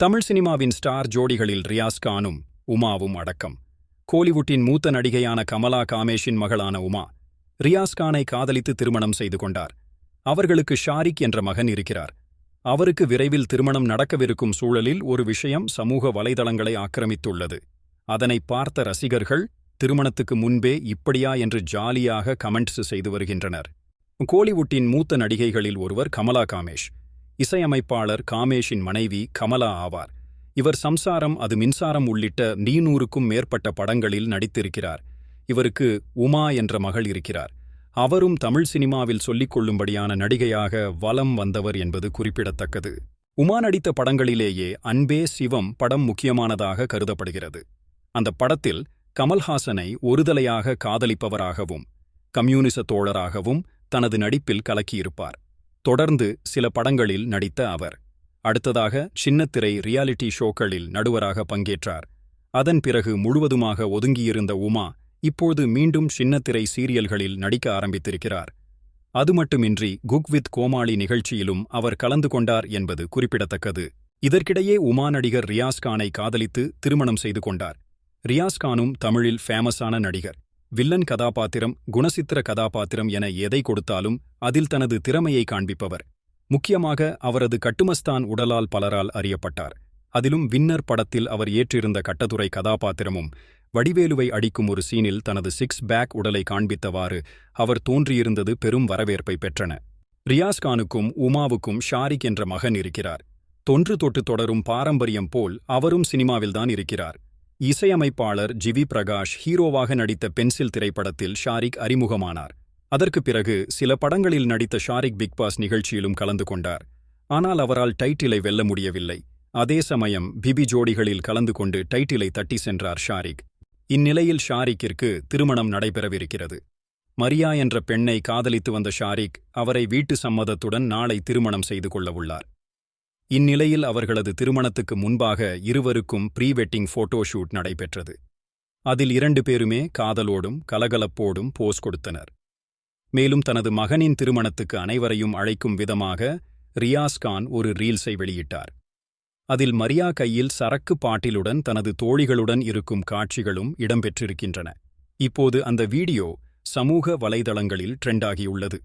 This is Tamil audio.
தமிழ் சினிமாவின் ஸ்டார் ஜோடிகளில் ரியாஸ் கானும் உமாவும் அடக்கம். கோலிவுட்டின் மூத்த நடிகையான கமலா காமேஷின் மகளான உமா ரியாஸ் கானை காதலித்து திருமணம் செய்து கொண்டார். அவர்களுக்கு ஷாரிக் என்ற மகன் இருக்கிறார். அவருக்கு விரைவில் திருமணம் நடக்கவிருக்கும் சூழலில் ஒரு விஷயம் சமூக வலைதளங்களை ஆக்கிரமித்துள்ளது. அதனை பார்த்த ரசிகர்கள் திருமணத்துக்கு முன்பே இப்படியா என்று ஜாலியாக கமெண்ட்ஸ் செய்து வருகின்றனர். கோலிவுட்டின் மூத்த நடிகைகளில் ஒருவர் கமலா காமேஷ். இசையமைப்பாளர் காமேஷின் மனைவி கமலா ஆவார். இவர் சம்சாரம் அது மின்சாரம் உள்ளிட்ட நீநூறுக்கும் மேற்பட்ட படங்களில் நடித்திருக்கிறார். இவருக்கு உமா என்ற மகள் இருக்கிறார். அவரும் தமிழ் சினிமாவில் சொல்லிக் கொள்ளும்படியான நடிகையாக வலம் வந்தவர் என்பது குறிப்பிடத்தக்கது. உமா நடித்த படங்களிலேயே அன்பே சிவம் படம் முக்கியமானதாக கருதப்படுகிறது. அந்த படத்தில் கமல்ஹாசனை ஒருதலையாக காதலிப்பவராகவும் கம்யூனிச தோழராகவும் தனது நடிப்பில் கலக்கியிருப்பார். தொடர்ந்து சில படங்களில் நடித்த அவர். அடுத்ததாக சின்னத்திரை ரியாலிட்டி ஷோக்களில் நடுவராக பங்கேற்றார். அதன் பிறகு முழுவதுமாக ஒதுங்கியிருந்த உமா இப்போது மீண்டும் சின்னத்திரை சீரியல்களில் நடிக்க ஆரம்பித்திருக்கிறார். அது மட்டுமின்றி குக் வித் கோமாளி நிகழ்ச்சியிலும் அவர் கலந்து கொண்டார் என்பது குறிப்பிடத்தக்கது. இதற்கிடையே உமா நடிகர் ரியாஸ் கானை காதலித்து திருமணம் செய்து கொண்டார். ரியாஸ் கானும் தமிழில் ஃபேமஸான நடிகர். வில்லன் கதாபாத்திரம் குணசித்திர கதாபாத்திரம் என எதை கொடுத்தாலும் அதில் தனது திறமையை காண்பிப்பவர். முக்கியமாக அவரது கட்டுமஸ்தான் உடலால் பலரால் அறியப்பட்டார். அதிலும் வின்னர் படத்தில் அவர் ஏற்றிருந்த கட்டதுரை கதாபாத்திரமும் வடிவேலுவை அடிக்கும் ஒரு சீனில் தனது சிக்ஸ் பேக் உடலை காண்பித்தவாறு அவர் தோன்றியிருந்தது பெரும் வரவேற்பை பெற்றன. ரியாஸ் கானுக்கும் உமாவுக்கும் ஷாரிக் என்ற மகன் இருக்கிறார். தொன்று தொட்டு தொடரும் பாரம்பரியம் போல் அவரும் சினிமாவில்தான் இருக்கிறார். இசையமைப்பாளர் ஜிவி பிரகாஷ் ஹீரோவாக நடித்த பென்சில் திரைப்படத்தில் ஷாரிக் அறிமுகமானார். அதற்குப் பிறகு சில படங்களில் நடித்த ஷாரிக் பிக் பாஸ் நிகழ்ச்சியிலும் கலந்து கொண்டார். ஆனால் அவரால் டைட்டிலை வெல்ல முடியவில்லை. அதே சமயம் பிபி ஜோடிகளில் கலந்து கொண்டு டைட்டிலை தட்டி சென்றார் ஷாரிக். இந்நிலையில் ஷாரிக்கிற்கு திருமணம் நடைபெறவிருக்கிறது. மரியா என்ற பெண்ணை காதலித்து வந்த ஷாரிக் அவரை வீட்டு சம்மதத்துடன் நாளை திருமணம் செய்து கொள்ளவுள்ளார் இந்நிலையில் அவர்களது திருமணத்துக்கு முன்பாக இருவருக்கும் ப்ரீ வெட்டிங் ஃபோட்டோ ஷூட் நடைபெற்றது. அதில் இரண்டு பேருமே காதலோடும் கலகலப்போடும் போஸ் கொடுத்தனர். மேலும் தனது மகனின் திருமணத்துக்கு அனைவரையும் அழைக்கும் விதமாக ரியாஸ் கான் ஒரு ரீல்ஸை வெளியிட்டார். அதில் மரியா கையில் சரக்கு பாட்டிலுடன் தனது தோழிகளுடன் இருக்கும் காட்சிகளும் இடம்பெற்றிருக்கின்றன. இப்போது அந்த வீடியோ சமூக வலைதளங்களில் ட்ரெண்டாகியுள்ளது.